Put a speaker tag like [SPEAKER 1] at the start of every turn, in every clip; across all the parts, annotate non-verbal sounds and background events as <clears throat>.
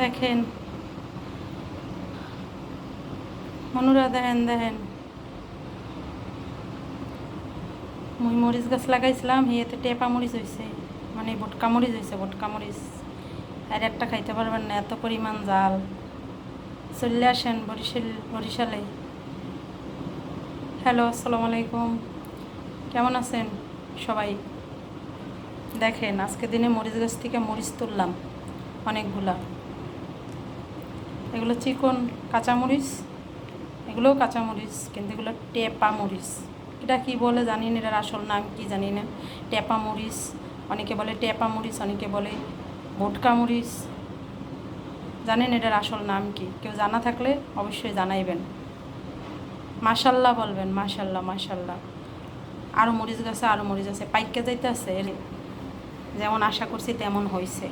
[SPEAKER 1] দেখেন। মনুরা দেখেন দেখেন। মুই মরিচ গাছ লাগাইছিলাম হিয়েতে টেপা মরিচ হয়েছে মানে ভটকা মরিচ হয়েছে ভটকা মরিচ। আর একটা খাইতে পারবেন না, এত পরিমাণ জাল। চলে আসেন বরিশাল, বরিশালে। হ্যালো, আসসালামু আলাইকুম। কেমন আছেন সবাই? দেখেন, আজকে দিনে মরিচ গাছ থেকে মরিচ তুললাম, অনেকগুলা। এগুলো চিকন কাঁচামরিচ? এগুলোও কাঁচামরিচ, কিন্তু এগুলো টেপা মরিচ এটা কি বলে জানি না এটার আসল নাম কি জানি না টেপা মরিচ অনেকে বলে টেপা মরিচ অনেকে বলে ভোটকা মরিচ জানেন এটার আসল নাম কি? কেউ জানা থাকলে অবশ্যই জানাইবেন। মাশাল্লাহ বলবেন, মাশাল্লাহ মাশাল্লাহ। আরও মরিচ গাছে আরও মরিচ আছে, পাইকা যাইতে আছে যেমন আশা করছি তেমন হয়েছে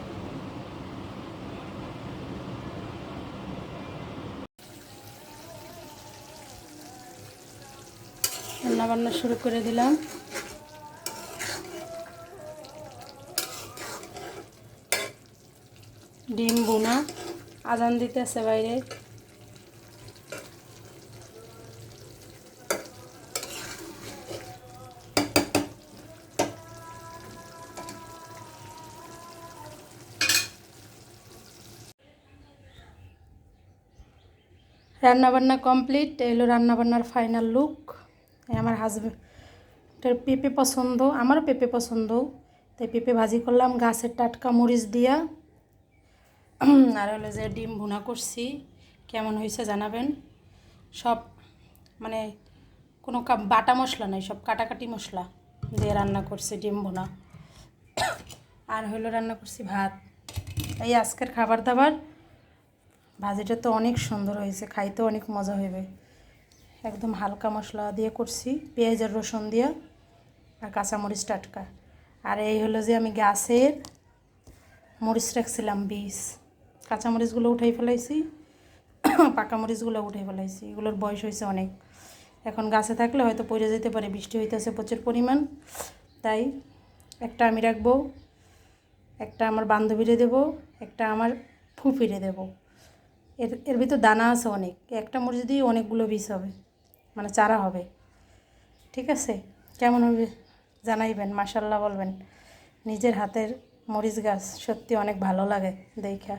[SPEAKER 1] রান্না বান্না শুরু করে দিলাম। ডিম বোনা আজান দিতেছে বাইরে। রান্নাবান্না কমপ্লিট এলো রান্নাবান্নার ফাইনাল লুক। আমার হাজব্যান্ডের পেঁপে পছন্দ, আমারও পেঁপে পছন্দ। তাই পেঁপে ভাজি করলাম, গাছের টাটকা মরিচ দিয়া। <clears throat> আর হলো যে ডিম ভুনা করছি, কেমন হয়েছে জানাবেন? সব মানে কোনো বাটা মশলা নাই, সব কাটাকাটি মশলা দিয়ে রান্না করছি ডিম ভুনা। <clears throat> আর হলো রান্না করছি ভাত। এই আজকের খাবার দাবার, ভাজিটা তো অনেক সুন্দর হয়েছে খাইতে অনেক মজা হইবে। একদম হালকা মশলা দিয়ে করছি পেঁয়াজ আর রসুন দিয়ে আর কাঁচামরিচ টাটকা। আর এই হলো যে আমি গাছের মরিচ রাখছিলাম বীজ। কাঁচামরিচগুলো উঠাই ফেলাইছি, <coughs> পাকা মরিচগুলো উঠাই ফেলাইছি, এগুলোর বয়স হয়েছে অনেক। এখন গাছে থাকলে হয়তো পড়ে যেতে পারে, বৃষ্টি হইতেছে প্রচুর পরিমাণ। তাই একটা আমি রাখব, একটা আমার বান্ধবীরে দেবো, একটা আমার ফুপিরে দেবো। এর এর ভিতর দানা আছে অনেক, একটা মরিচ দিয়ে অনেকগুলো বীজ হবে। মানে চারা হবে। ঠিক আছে? কেমন হবে জানাইবেন মাসাল্লাহ বলবেন। নিজের হাতের মরিচ গাছ সত্যি অনেক ভালো লাগে দেখা।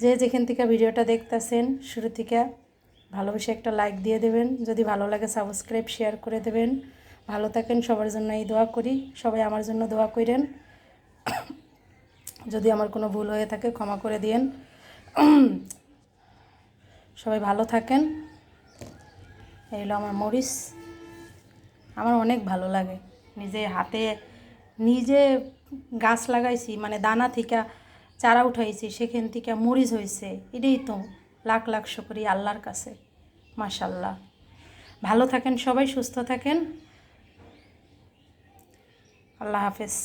[SPEAKER 1] যে যেখান থেকে ভিডিওটা দেখতেছেন, শুরু থেকে ভালোবেসে একটা লাইক দিয়ে দেবেন। যদি ভালো লাগে সাবস্ক্রাইব শেয়ার করে দেবেন। ভালো থাকেন, সবার জন্য এই দোয়া করি। সবাই আমার জন্য দোয়া করেন। যদি আমার কোনো ভুল হয়ে থাকে, ক্ষমা করে দিয়েন। সবাই ভালো থাকেন। এই হলো আমার মরিচ। আমার অনেক ভালো লাগে। নিজে হাতে, নিজে গাছ লাগাইছি মানে দানা থেকে চারা উঠাইছি, সেখান থেকে মরিচ হয়েছে এটাই তো লাখ লাখ শুকরি আল্লাহর কাছে মাশাল্লাহ ভালো থাকেন সবাই, সুস্থ থাকেন। আল্লাহ হাফেজ।